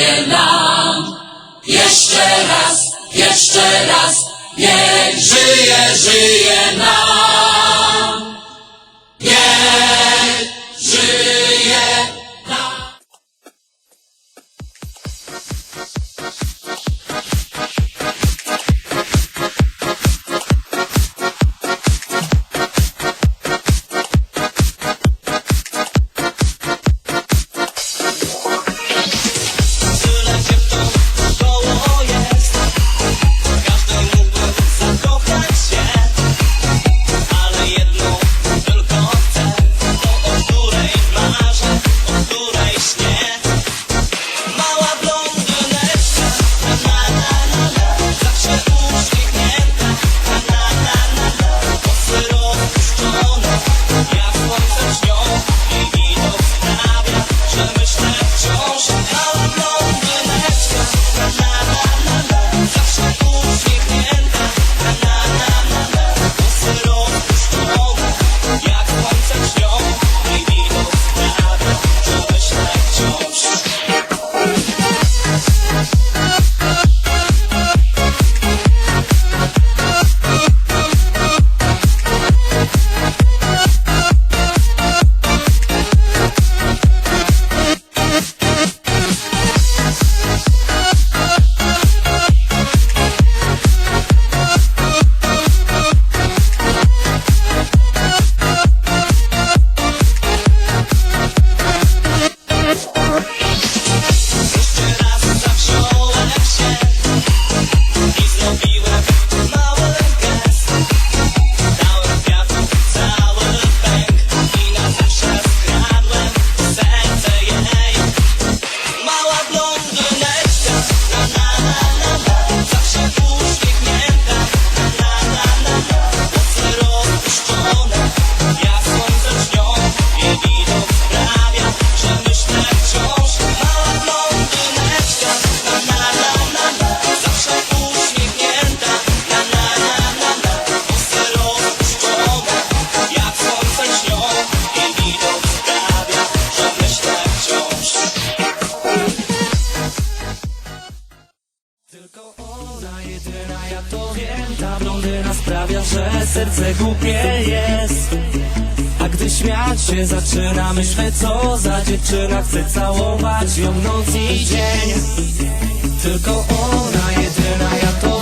Żyje nam jeszcze raz, jeszcze raz, niech żyje, żyje. serce głupie jest. A gdy śmiać się zaczyna Myślę co za dziewczyna Chcę całować ją noc i dzień. Tylko ona jedyna ja to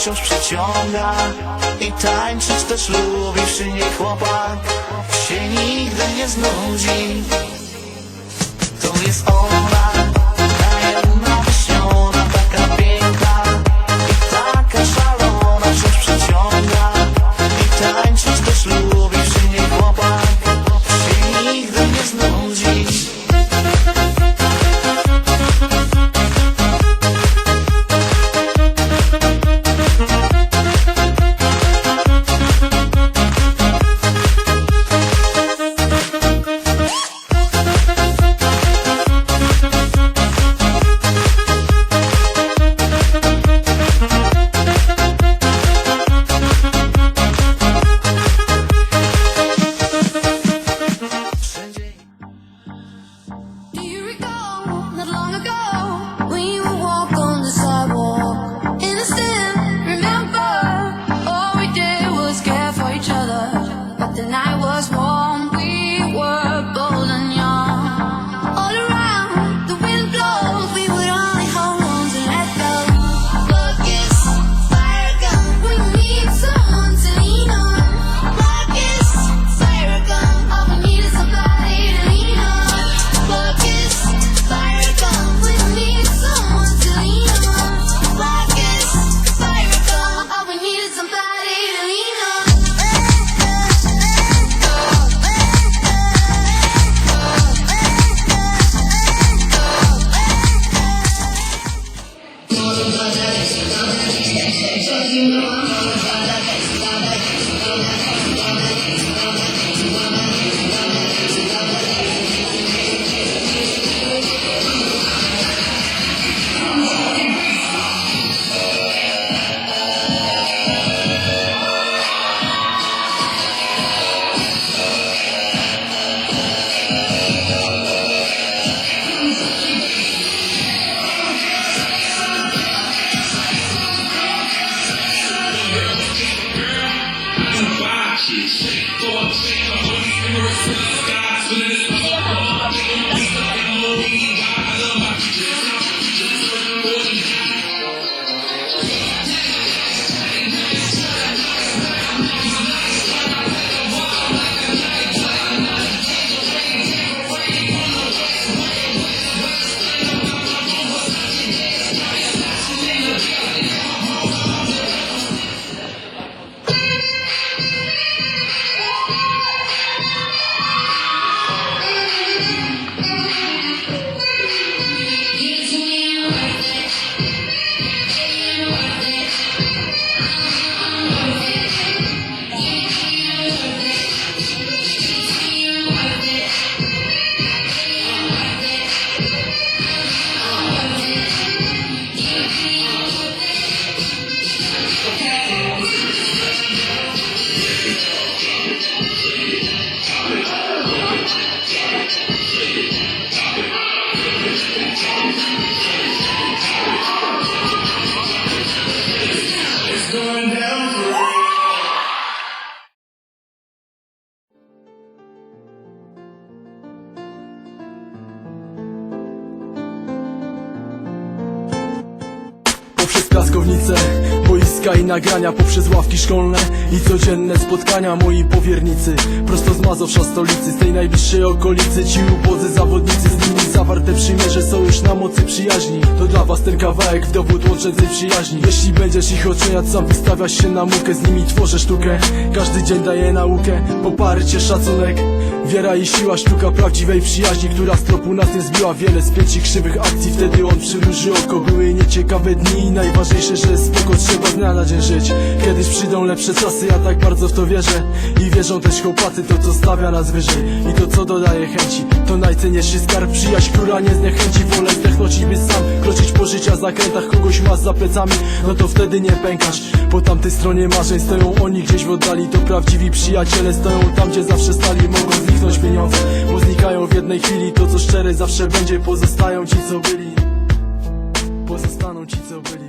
wciąż przyciąga I tańczyć też lubi przy niej chłopak. Się nigdy nie znudzi. To jest ona. Nagrania Poprzez ławki szkolne i codzienne spotkania Moi powiernicy, prosto z Mazowsza stolicy Z tej najbliższej okolicy. Ci ubodzy zawodnicy Z nimi zawarte przymierze Są już na mocy przyjaźni. To dla was ten kawałek w dowód łączącej przyjaźni. Jeśli będziesz ich oceniać Sam wystawiasz się na mukę Z nimi tworzę sztukę. Każdy dzień daje naukę Poparcie szacunek. Wiera i siła, sztuka prawdziwej przyjaźni Która z tropu nas nie zbiła Wiele spięć i krzywych akcji. Wtedy on przymruży oko Były nieciekawe dni. Najważniejsze, że spoko Dnia na dzień żyć. Kiedyś przyjdą lepsze czasy Ja tak bardzo w to wierzę. I wierzą też chłopacy To co stawia nas wyżej. I to co dodaje chęci. To najcenniejszy skarb Przyjaźń, która nie zniechęci. Wolę zdechnąć i by sam Kroczyć po życia zakrętach. Kogoś masz za plecami No to wtedy nie pękasz. Po tamtej stronie marzeń Stoją oni gdzieś w oddali. To prawdziwi przyjaciele Stoją tam, gdzie zawsze stali. Mogą zniknąć pieniądze Bo znikają w jednej chwili. To co szczere zawsze będzie. Pozostają ci co byli. Pozostaną ci co byli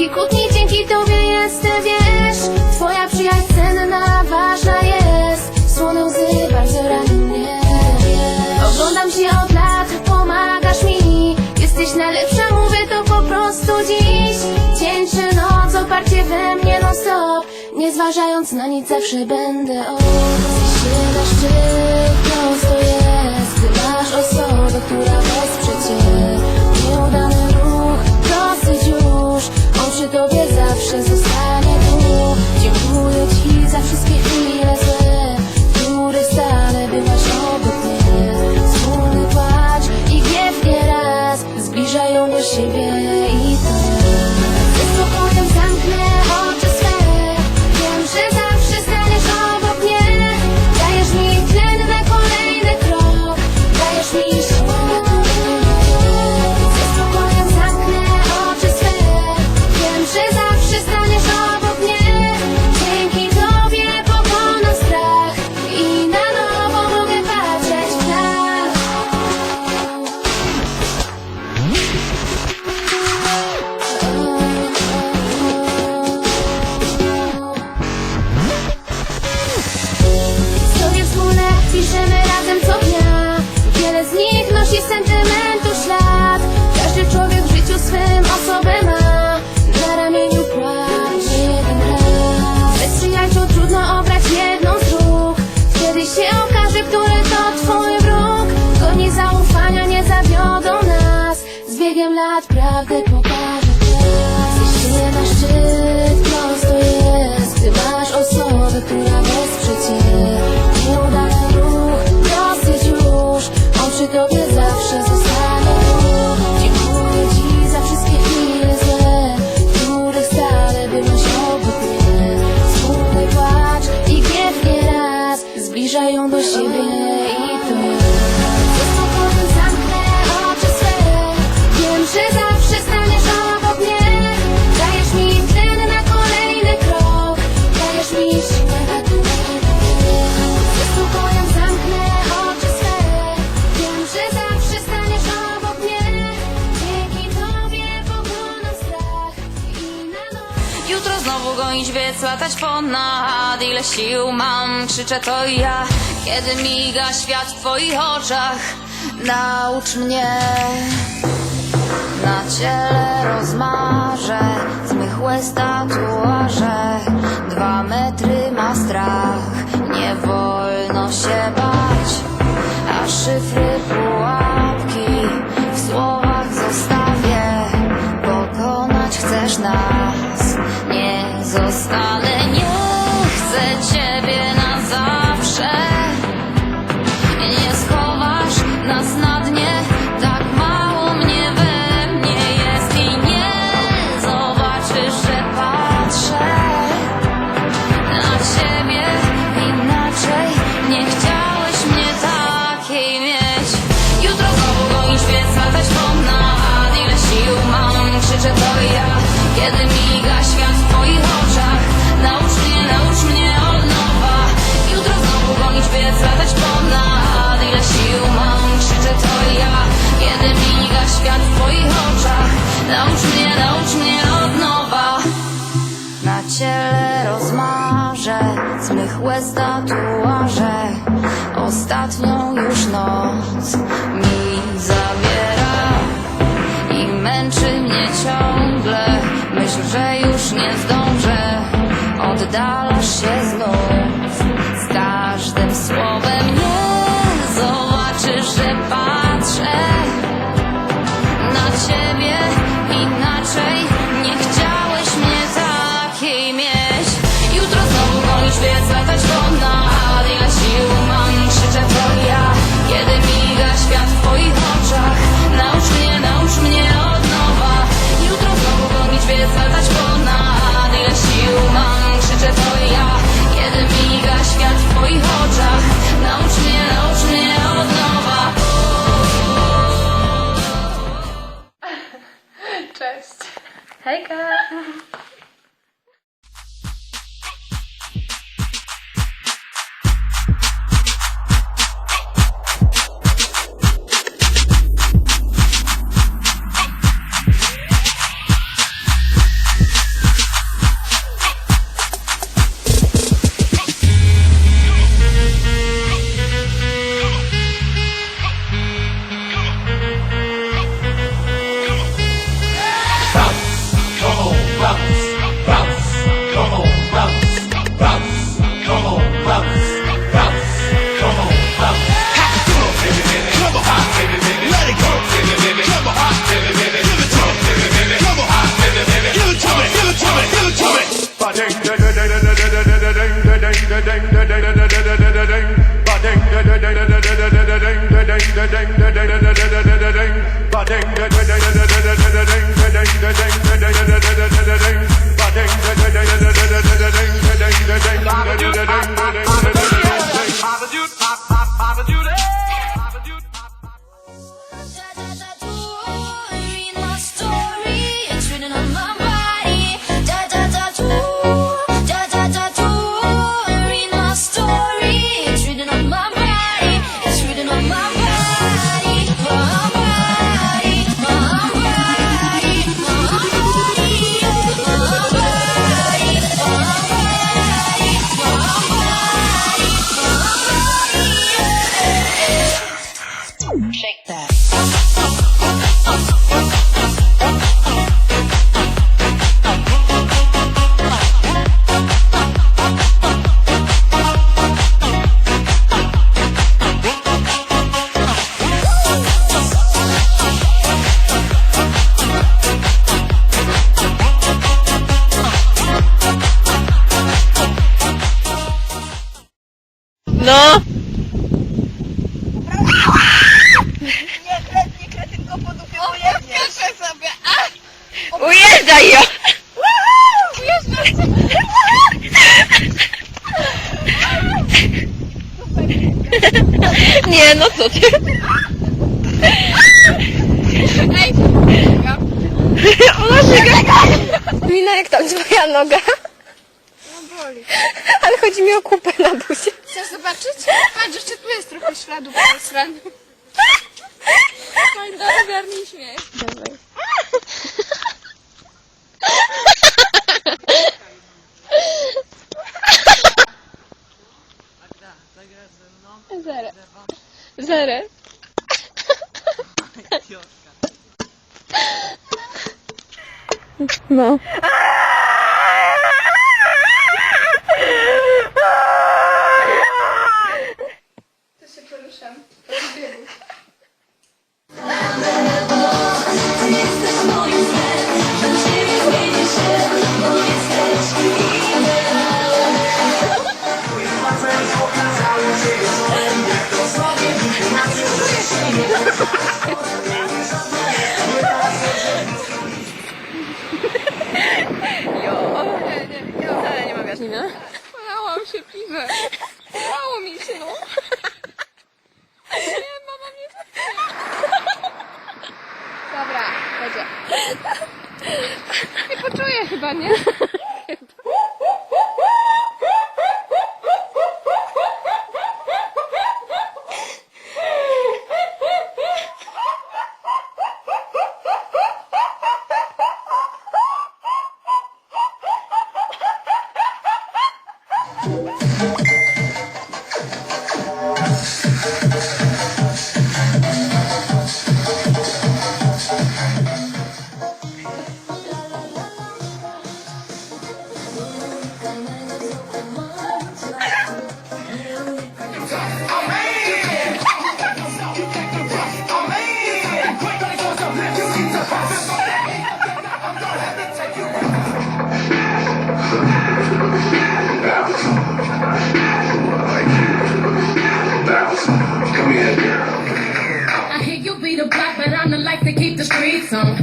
Dzięki dzięki tobie jestem, wiesz. Twoja przyjaźń cenna, ważna jest. Słone łzy bardzo rany mnie. Oglądam cię od lat, pomagasz mi. Jesteś najlepsza, mówię to po prostu dziś. Dzień czy noc, oparcie we mnie non stop Nie zważając na nic, zawsze będę obok krzyczę to ja Kiedy miga świat w twoich oczach Naucz mnie. Na ciele rozmarzę Zmychłe statuarze Dwa metry ma strach Nie wolno się bać. A szyfry pułapki W słowach zostawię. Pokonać chcesz nas. Kiedy miga świat w twoich oczach Naucz mnie, naucz mnie od nowa. Jutro znowu gonić, by latać ponad Ile sił mam, krzyczę to ja. Kiedy miga świat w twoich oczach Naucz mnie oddalasz się znów z każdym słowem. Monica. Nie, no co ty? Ona szyga. Mina, jak tam twoja noga? No boli. Ale chodzi mi o kupę na buzie. Chcesz zobaczyć? Patrz, jeszcze tu jest trochę śladu po stronie. Fajna, ogarnij śmiech. Zero. Zero. No.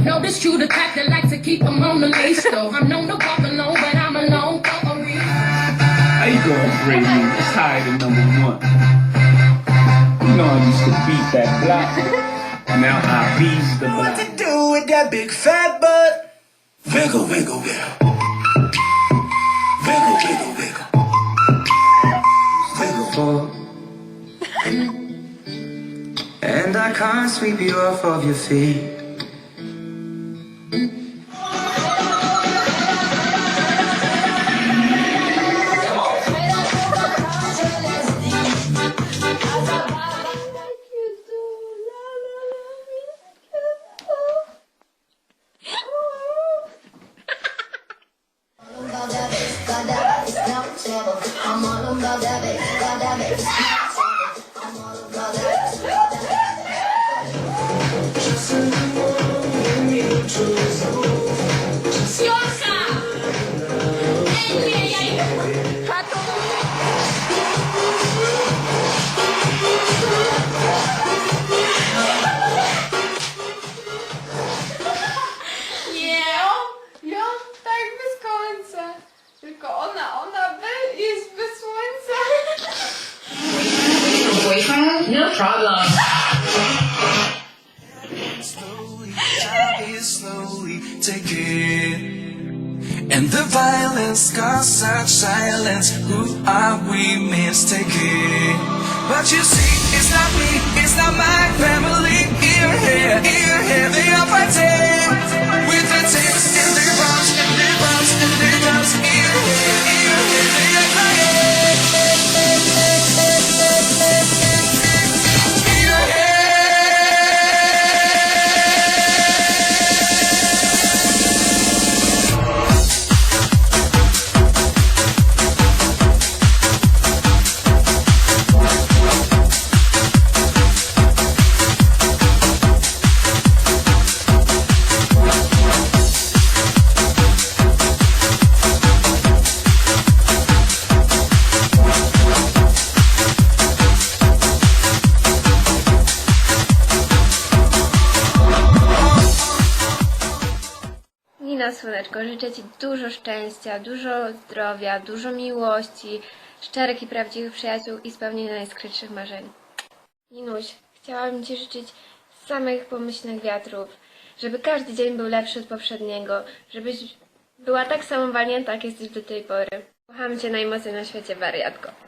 Notice you the type that like to keep them on the leash, though. I'm known to walk alone, but I'm alone for a reason. How you going, Brady? It's higher than number one. You know I used to beat that block. Now I bees the block. to do with that big fat butt. Wiggle, wiggle, wiggle. Wiggle, wiggle, wiggle. Wiggle. And I can't sweep you off of your feet. Problem. slowly, is slowly taken. And the violence caused such silence. Who are we mistaken? But you see, it's not me, it's not my family. Here, here, here, here, they are fighting with Słoneczko, życzę Ci dużo szczęścia, dużo zdrowia, dużo miłości, szczerych i prawdziwych przyjaciół i spełnienia najskrytszych marzeń. Ninuś, chciałabym Ci życzyć samych pomyślnych wiatrów, żeby każdy dzień był lepszy od poprzedniego, żebyś była tak samo walnięta, jak jesteś do tej pory. Kocham Cię najmocniej na świecie, wariatko.